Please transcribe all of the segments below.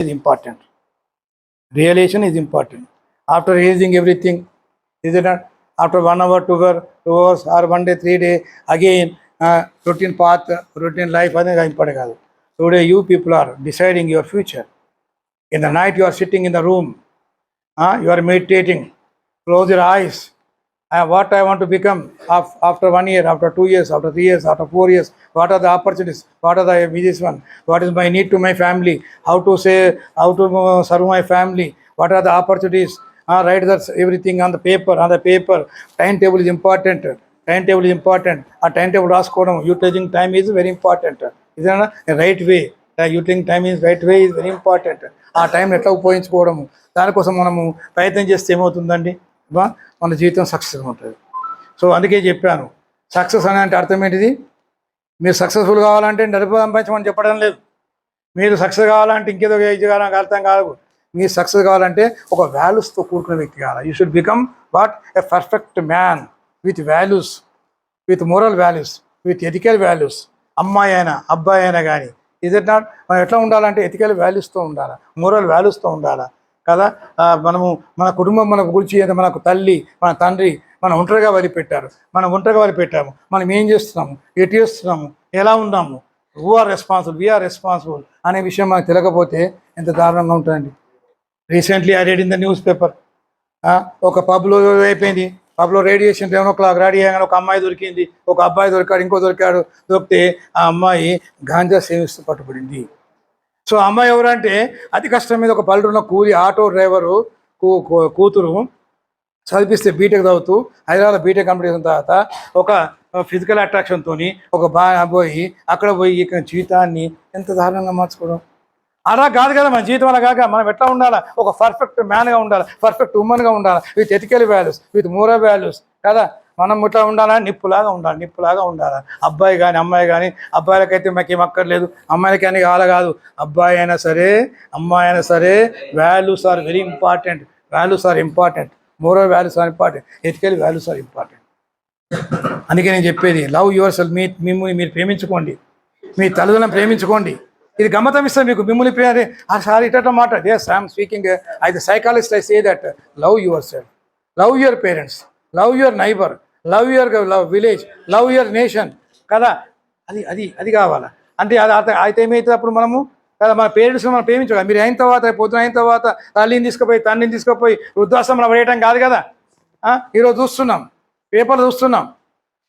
is important. Realization is important. After realizing everything, is it not? After one hour, two hour, two hours, or one day, three day, again, uh, routine path, routine life, I think important. Today, you people are deciding your future. In the night, you are sitting in the room, uh, you are meditating, close your eyes. What I want become of after one year after two years after three years after four years what are the opportunities what are the business one what is my need to my family how to say how to serve my family what are the opportunities write there's everything on the paper on the paper time table is important time table is important ఆ time table రాసుకోవడం utilizing time is very important ఇదేనా right way యూటింగ్ time is right way is very important ఆ time ఎట్లా ఉపయోగించుకోవడం దానికోసం మనము ప్రయత్నం చేస్తే ఏమవుతుందండి? మన జీవితం సక్సెస్గా ఉంటుంది. సో అందుకే చెప్పాను సక్సెస్ అనే అంటే అర్థం ఏంటిది? మీరు సక్సెస్ఫుల్ కావాలంటే డబ్బు సంపాదించమని చెప్పడం లేదు. మీరు సక్సెస్ కావాలంటే ఇంకేదో ఇది కావాలని అర్థం కాదు. మీరు సక్సెస్ కావాలంటే ఒక వాల్యూస్తో కూడుకున్న వ్యక్తి కావాలి. You should become what a perfect man with values with moral values with ethical values అమ్మాయి అయినా అబ్బాయి అయినా కానీ ఇట్ నాట్ మనం ఎట్లా ఉండాలంటే ఎథికల్ వాల్యూస్తో ఉండాలా మోరల్ వాల్యూస్తో ఉండాలా? కదా? మనము మన కుటుంబం మన గురించి మనకు తల్లి మన తండ్రి మనం ఒంటరిగా వదిలిపెట్టారు. మనం ఒంటరిగా వదిలిపెట్టాము. మనం ఏం చేస్తున్నాము? ఎటు చేస్తున్నాము? ఎలా ఉన్నాము? Who are responsible we're responsible అనే విషయం మనకు తెలియకపోతే ఎంత దారుణంగా ఉంటుందండి. Recently I read in the newspaper ఒక పబ్లో అయిపోయింది. పబ్లో radiation eleven o'clock ready అయ్యాక ఒక అమ్మాయి దొరికింది. ఒక అబ్బాయి దొరికాడు ఇంకో దొరికాడు. దొరికితే ఆ అమ్మాయి గాంజా సేవిస్తూ పట్టుబడింది. సో అమ్మాయి ఎవరంటే అతి కష్టం మీద ఒక పల్లెటూరులో కూలి ఆటో డ్రైవరు కూ కూతురు చదివిస్తే బీటెక్ చదువుతూ హైదరాబాద్ బీటెక్ కంప్లీట్ చేసిన తర్వాత ఒక ఫిజికల్ అట్రాక్షన్తో ఒక బాగా పోయి అక్కడ పోయి ఇక్కడ జీవితాన్ని ఎంత దారుణంగా మార్చుకోవడం. అలా కాదు కదా మన జీవితం అలా కాక మనం ఎట్లా ఉండాలా? ఒక పర్ఫెక్ట్ మ్యాన్గా ఉండాలి? పర్ఫెక్ట్ ఉమెన్గా ఉండాలి? With ethical values with moral values కదా? మనం ఇట్లా ఉండాలా? నిప్పులాగా ఉండాలి నిప్పులాగా ఉండాలి? అబ్బాయి కానీ అమ్మాయి కానీ అబ్బాయిలకైతే మాకేం అక్కర్లేదు. అమ్మాయిలకి అని కాల కాదు. అబ్బాయి అయినా సరే అమ్మాయి అయినా సరే values are very important values are important moral values are important ethical values are important అందుకే నేను చెప్పేది లవ్ యువర్ సెల్ఫ్ మీ మిమ్మల్ని మీరు ప్రేమించుకోండి. మీ తల్లిదండ్రులను ప్రేమించుకోండి. ఇది గమ్మతం ఇస్తాను మీకు. మిమ్మల్ని ప్రేమ ఆ సార్ ఇట్ట మాట yes I'm speaking I psychologist I say that love yourself love your parents love your neighbour love your love village love your nation. కదా? అది అది అది కావాలా? అంటే అది అయితే ఏమైతే అప్పుడు మనము కదా మన పేరెంట్స్ మనం ప్రేమించాలి మీరు అయిన తర్వాత పొద్దున అయిన తర్వాత తల్లిని తీసుకుపోయి తండ్రిని తీసుకుపోయి వృద్ధాశ్రమంలో పడేయటం కాదు కదా? ఈరోజు చూస్తున్నాం. పేపర్లు చూస్తున్నాం.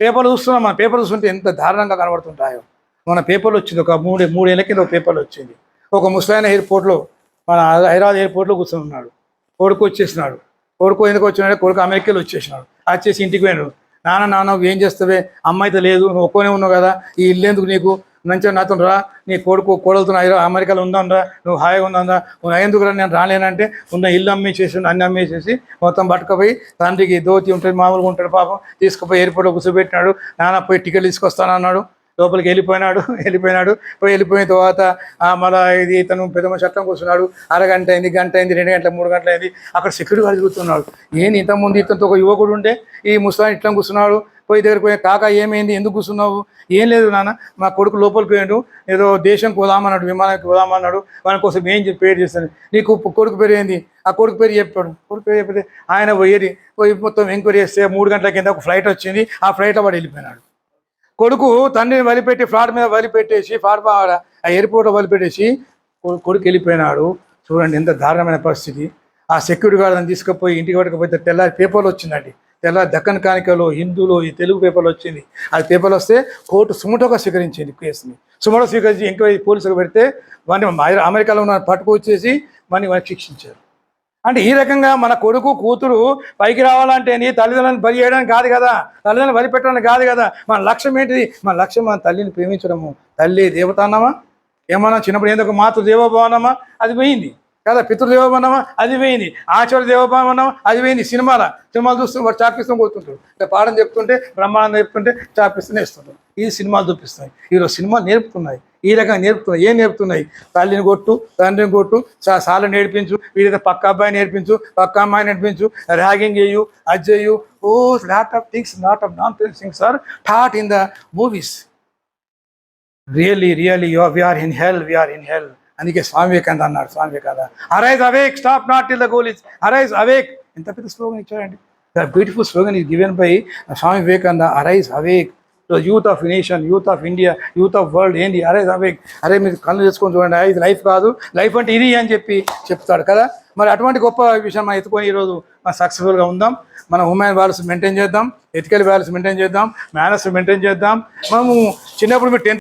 పేపర్లు చూస్తున్నాం. మన పేపర్లు చూస్తుంటే ఎంత దారుణంగా కనబడుతుంటాయో. మన పేపర్లు వచ్చింది. ఒక మూడు మూడేళ్ళ కింద ఒక పేపర్లు వచ్చింది. ఒక ముసలైన ఎయిర్పోర్ట్లో మన హైదరాబాద్ ఎయిర్పోర్ట్లో కూర్చొని ఉన్నాడు. కొడుకు వచ్చేసినాడు. కొడుకు ఎందుకు వచ్చినాడు? కొడుకు అమెరికాలో వచ్చేసినాడు. వచ్చేసి ఇంటికి పోయినాడు. నాన్న నాన్న నువ్వు ఏం చేస్తావే? అమ్మాయితో లేదు నువ్వు ఒక్కనే ఉన్నావు కదా ఈ ఇల్లేందుకు నీకు? మంచిగా నాతో రా నీ కొడుకు కోడలతో అమెరికాలో ఉందాం నువ్వు హాయిగా ఉందాం నువ్వు ఎందుకు రా నేను రాలేనంటే ఉన్న ఇల్లు అమ్మేసేసి అన్ని అమ్మేసేసి మొత్తం పట్టుకుపోయి తండ్రికి దోతి ఉంటుంది మామూలుగా ఉంటాడు పాపం తీసుకుపోయి ఎయిర్పోర్ట్లో కూర్చోబెట్టినాడు. నాన్న పోయి టికెట్ తీసుకొస్తానన్నాడు. లోపలికి వెళ్ళిపోయినాడు వెళ్ళిపోయినాడు. పోయి వెళ్ళిపోయిన తర్వాత మళ్ళీ ఇది ఇతను పెద్ద చట్టం కూర్చున్నాడు. అరగంట అయింది గంట అయింది రెండు గంటల మూడు గంటల అయింది. అక్కడ సెక్యూరిటీ గార్డ్ తిరుగుతున్నాడు. ఏంది ఇంతకుముందు ఇతనితో ఒక యువకుడు ఉంటే ఈ ముసలాన్ని ఇట్లా కూర్చున్నాడు. పోయి దగ్గర పోయి కాక ఏమైంది? ఎందుకు కూర్చున్నావు? ఏం లేదు నాన్న. మా కొడుకు లోపలికి పోయాడు. ఏదో దేశం పోదామన్నాడు విమానానికి పోదామన్నాడు. వాని కోసం ఏం చెప్పి పేరు చేస్తాను. నీకు కొడుకు పేరు ఏంది? ఆ కొడుకు పేరు చెప్పాడు. కొడుకు పేరు చెప్పితే ఆయన పోయేది. పోయి మొత్తం ఎంక్వైరీ చేస్తే మూడు గంటల కింద ఒక ఫ్లైట్ వచ్చింది. ఆ ఫ్లైట్లో వాడు వెళ్ళిపోయినాడు. కొడుకు తండ్రిని వదిలిపెట్టి ఫ్లాట్ మీద వదిలిపెట్టేసి ఫ్లాట్ ఆ ఎయిర్పోర్ట్లో వదిలిపెట్టేసి కొడుకు వెళ్ళిపోయినాడు. చూడండి ఎంత దారుణమైన పరిస్థితి. ఆ సెక్యూరిటీ గార్డ్ తీసుకుపోయి ఇంటికి పట్టుకపోతే తెల్లారి పేపర్లు వచ్చిందండి. తెల్లారి దక్కన్ కానికలో హిందూలో ఈ తెలుగు పేపర్లు వచ్చింది. అది పేపర్లు వస్తే కోర్టు సుమటోగా స్వీకరించింది కేసుని. సుమటో స్వీకరించి ఎంక్వైరీ పోలీసులు పెడితే వాడిని అమెరికాలో ఉన్న పట్టుకొచ్చేసి వాడిని వాడిని శిక్షించారు. అంటే ఈ రకంగా మన కొడుకు కూతురు పైకి రావాలంటే నీ తల్లిదండ్రులను బలి చేయడానికి కాదు కదా. తల్లిదండ్రులు బలి పెట్టడానికి కాదు కదా. మన లక్ష్యం ఏంటిది? మన లక్ష్యం మన తల్లిని ప్రేమించడము. తల్లి దేవత అన్నామా? ఏమన్నా చిన్నప్పుడు ఏందో? ఒక మాతృ దేవభావనమా అది పోయింది. కదా పితృదేవోభవనమా అది పోయింది. ఆచార్య దేవభావనమా అది పోయింది. సినిమాల? సినిమాలు చూస్తూ వాడు చాపిస్తూ పోతుంటాడు పాఠం చెప్తుంటే బ్రహ్మాండం చెప్తుంటే చాపిస్తూనే ఇస్తుంటారు ఇది సినిమాలు చూపిస్తాయి ఈరోజు సినిమాలు నేర్పుతున్నాయి. ఈ రకంగా నేర్పుతున్నాయి. ఏం నేర్పుతున్నాయి? తల్లిని కొట్టు తండ్రిని కొట్టు సా- సార్లు నేర్పించు వీరైతే పక్క అబ్బాయి నేర్పించు పక్క అమ్మాయి నేర్పించు ర్యాగింగ్ చేయు అది చేయు a lot of things lot of non things are thought in the movies really really yo we're in hell we're in hell అందుకే స్వామి వివేకానంద అన్నాడు Swami Vivekananda. Arise awake stop not till the goal is arise awake ఎంత పెద్ద slogan ఇచ్చాడండి. The beautiful slogan is given by Swami Vivekananda arise awake youth of nation youth of India youth of world ఏంది? అరే awake అరే మీరు కళ్ళు చేసుకొని చూడండి. ఇది లైఫ్ కాదు. లైఫ్ అంటే ఇది అని చెప్పి చెప్తాడు కదా. మరి అటువంటి గొప్ప విషయం మనం ఎత్తుకొని ఈరోజు మనం సక్సెస్ఫుల్గా ఉందాం. మన హ్యూమన్ వాల్యూస్ మెయింటైన్ చేద్దాం. ఎథికల్ వాల్యూస్ మెయింటైన్ చేద్దాం. మేనర్స్ మెయింటైన్ చేద్దాం. మనము చిన్నప్పుడు మీరు టెన్త్